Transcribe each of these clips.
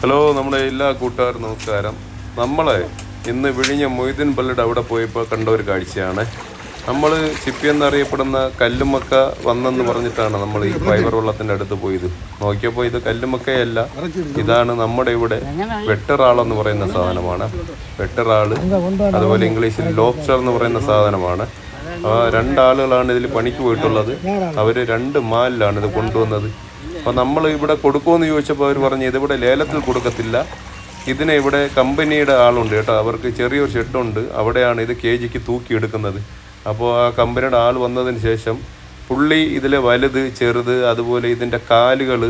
Hello നമ്മുടെ എല്ലാ കൂട്ടുകാരും നമസ്കാരം. നമ്മളെ ഇന്ന് വിഴിഞ്ഞ മൊയ്തീൻ പള്ളിയുടെ അവിടെ പോയപ്പോൾ കണ്ട ഒരു കാഴ്ചയാണ്. നമ്മൾ ചിപ്പി എന്നറിയപ്പെടുന്ന കല്ലുമക്ക വന്നെന്ന് പറഞ്ഞിട്ടാണ് നമ്മൾ ഈ ഫൈബർ വെള്ളത്തിന്റെ അടുത്ത് പോയത്. നോക്കിയപ്പോൾ ഇത് കല്ലുമക്കയല്ല ഇതാണ് നമ്മുടെ ഇവിടെ വെട്ടറാളെന്ന് പറയുന്ന സാധനമാണ്. വെട്ടറാൾ അതുപോലെ ഇംഗ്ലീഷിൽ ലോബ്സ്റ്റർ എന്ന് പറയുന്ന സാധനമാണ്. രണ്ടാളുകളാണ് ഇതിൽ പണിക്ക് പോയിട്ടുള്ളത്. അവർ രണ്ട് മാലിലാണ് ഇത് കൊണ്ടുവന്നത്. അപ്പോൾ നമ്മൾ ഇവിടെ കൊടുക്കുമെന്ന് ചോദിച്ചപ്പോൾ അവർ പറഞ്ഞു ഇതിവിടെ ലേലത്തിൽ കൊടുക്കത്തില്ല. ഇതിനെ ഇവിടെ കമ്പനിയുടെ ആളുണ്ട് കേട്ടോ. അവർക്ക് ചെറിയൊരു ഷെഡുണ്ട്. അവിടെയാണ് ഇത് കെ ജിക്ക് തൂക്കിയെടുക്കുന്നത്. അപ്പോൾ ആ കമ്പനിയുടെ ആൾ വന്നതിന് ശേഷം പുള്ളി ഇതിലെ വലുത് ചെറുത് അതുപോലെ ഇതിന്റെ കാലുകൾ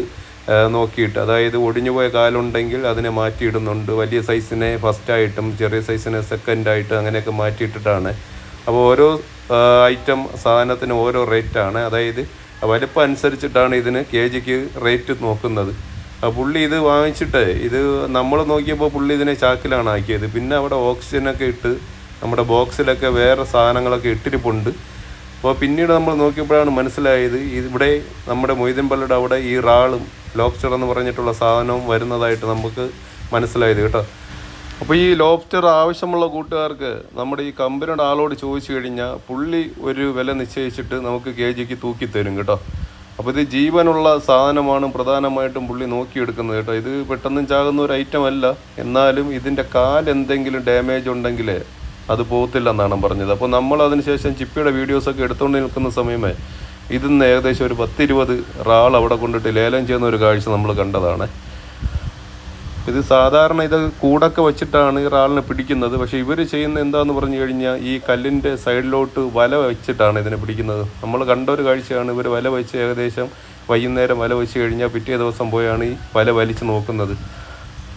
നോക്കിയിട്ട് അതായത് ഒടിഞ്ഞുപോയ കാലുണ്ടെങ്കിൽ അതിനെ മാറ്റിയിടുന്നുണ്ട്. വലിയ സൈസിനെ ഫസ്റ്റായിട്ടും ചെറിയ സൈസിനെ സെക്കൻഡായിട്ടും അങ്ങനെയൊക്കെ മാറ്റിയിട്ടിട്ടാണ്. അപ്പോൾ ഓരോ ഐറ്റം സാധനത്തിന് ഓരോ റേറ്റാണ് അതായത് വലിപ്പം അനുസരിച്ചിട്ടാണ് ഇതിന് കെ ജിക്ക് റേറ്റ് നോക്കുന്നത്. പുള്ളി ഇത് വാങ്ങിച്ചിട്ട് ഇത് നമ്മൾ നോക്കിയപ്പോൾ പുള്ളി ഇതിനെ ചാക്കിലാണ് ആക്കിയത്. പിന്നെ അവിടെ ഓക്സിജനൊക്കെ ഇട്ട് നമ്മുടെ ബോക്സിലൊക്കെ വേറെ സാധനങ്ങളൊക്കെ ഇട്ടിരിപ്പുണ്ട്. അപ്പോൾ പിന്നീട് നമ്മൾ നോക്കിയപ്പോഴാണ് മനസ്സിലായത് ഇവിടെ നമ്മുടെ മൊയ്തമ്പള്ളിയുടെ അവിടെ ഈ റാളും ലോബ്സ്റ്റർ എന്ന് പറഞ്ഞിട്ടുള്ള സാധനവും വരുന്നതായിട്ട് നമുക്ക് മനസ്സിലായത് കേട്ടോ. അപ്പോൾ ഈ ലോബ്സ്റ്റർ ആവശ്യമുള്ള കൂട്ടുകാർക്ക് നമ്മുടെ ഈ കമ്പനിയുടെ ആളോട് ചോദിച്ചു കഴിഞ്ഞാൽ പുള്ളി ഒരു വില നിശ്ചയിച്ചിട്ട് നമുക്ക് കെ ജിക്ക് തൂക്കി തരും കേട്ടോ. അപ്പോൾ ഇത് ജീവനുള്ള സാധനമാണ് പ്രധാനമായിട്ടും പുള്ളി നോക്കിയെടുക്കുന്നത് കേട്ടോ. ഇത് പെട്ടെന്നും ചാകുന്ന ഒരു ഐറ്റം അല്ല. എന്നാലും ഇതിന്റെ കാലെന്തെങ്കിലും ഡാമേജ് ഉണ്ടെങ്കിൽ അത് പോകത്തില്ല എന്നാണ് പറഞ്ഞത്. അപ്പോൾ നമ്മൾ അതിനുശേഷം ചിപ്പിയുടെ വീഡിയോസൊക്കെ എടുത്തുകൊണ്ട് നിൽക്കുന്ന സമയമേ ഇതിന്ന് ഏകദേശം ഒരു പത്തിരുപത് റാൾ അവിടെ കൊണ്ടിട്ട് ലേലം ചെയ്യുന്ന ഒരു കാഴ്ച നമ്മൾ കണ്ടതാണ്. ഇത് സാധാരണ ഇത് കൂടൊക്കെ വെച്ചിട്ടാണ് ഈ റാളിനെ പിടിക്കുന്നത്. പക്ഷേ ഇവർ ചെയ്യുന്ന എന്താന്ന് പറഞ്ഞു കഴിഞ്ഞാൽ ഈ കല്ലിന്റെ സൈഡിലോട്ട് വല വെച്ചിട്ടാണ് ഇതിനെ പിടിക്കുന്നത്. നമ്മൾ കണ്ട ഒരു കാഴ്ചയാണ് ഇവർ വല വെച്ച് ഏകദേശം വൈകുന്നേരം വല വെച്ച് കഴിഞ്ഞാൽ പിറ്റേ ദിവസം പോയാണ് ഈ വല വലിച്ച് നോക്കുന്നത്.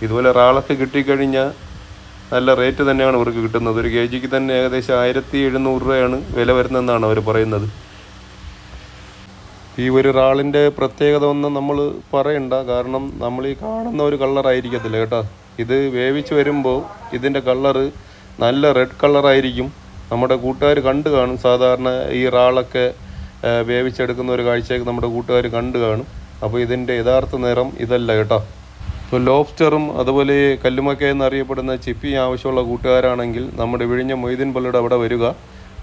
ഇതുപോലെ റാളൊക്കെ കിട്ടിക്കഴിഞ്ഞാൽ നല്ല റേറ്റ് തന്നെയാണ് ഇവർക്ക് കിട്ടുന്നത്. ഒരു കെ ജിക്ക് തന്നെ ഏകദേശം ആയിരത്തി എഴുന്നൂറ് രൂപയാണ് വില വരുന്നതെന്നാണ് അവർ പറയുന്നത്. ഈ ഒരു റാളിന്റെ പ്രത്യേകത ഒന്നും നമ്മൾ പറയണ്ട. കാരണം നമ്മൾ ഈ കാണുന്ന ഒരു കളറായിരിക്കത്തില്ല കേട്ടോ. ഇത് വേവിച്ച് വരുമ്പോൾ ഇതിന്റെ കളറ് നല്ല റെഡ് കളറായിരിക്കും നമ്മുടെ കൂട്ടുകാർ കണ്ടു കാണും. സാധാരണ ഈ റാളൊക്കെ വേവിച്ചെടുക്കുന്ന ഒരു കാഴ്ചയൊക്കെ നമ്മുടെ കൂട്ടുകാർ കണ്ടു കാണും. അപ്പോൾ ഇതിന്റെ യഥാർത്ഥ നിറം ഇതല്ല കേട്ടോ. ഇപ്പോൾ ലോബ്സ്റ്ററും അതുപോലെ കല്ലുമക്ക എന്നറിയപ്പെടുന്ന ചിപ്പി ആവശ്യമുള്ള കൂട്ടുകാരാണെങ്കിൽ നമ്മുടെ വിഴിഞ്ഞ മൊയ്തീൻ പള്ളിയുടെ അവിടെ വരിക.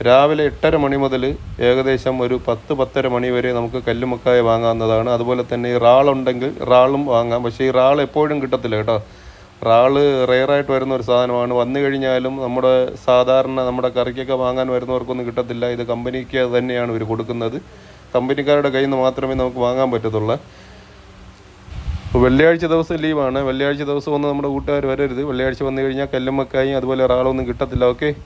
രാവിലെ എട്ടര മണി മുതൽ ഏകദേശം ഒരു പത്ത് പത്തര മണി വരെ നമുക്ക് കല്ലുമക്കായ വാങ്ങാവുന്നതാണ്. അതുപോലെ തന്നെ ഈ റാളുണ്ടെങ്കിൽ റാളും വാങ്ങാം. പക്ഷേ ഈ റാൾ എപ്പോഴും കിട്ടത്തില്ല കേട്ടോ. റാൾ റെയറായിട്ട് വരുന്ന ഒരു സാധനമാണ്. വന്നു കഴിഞ്ഞാലും നമ്മുടെ സാധാരണ നമ്മുടെ കറിക്കൊക്കെ വാങ്ങാൻ വരുന്നവർക്കൊന്നും കിട്ടത്തില്ല. ഇത് കമ്പനിക്ക് തന്നെയാണ് ഇവർ കൊടുക്കുന്നത്. കമ്പനിക്കാരുടെ കയ്യിൽ നിന്ന് മാത്രമേ നമുക്ക് വാങ്ങാൻ പറ്റത്തുള്ളൂ. വെള്ളിയാഴ്ച ദിവസം ലീവാണ്. വെള്ളിയാഴ്ച ദിവസം ഒന്നും നമ്മുടെ കൂട്ടുകാർ വരരുത്. വെള്ളിയാഴ്ച വന്നു കഴിഞ്ഞാൽ കല്ലുമ്മക്കായും അതുപോലെ റാളൊന്നും കിട്ടത്തില്ല. ഓക്കെ?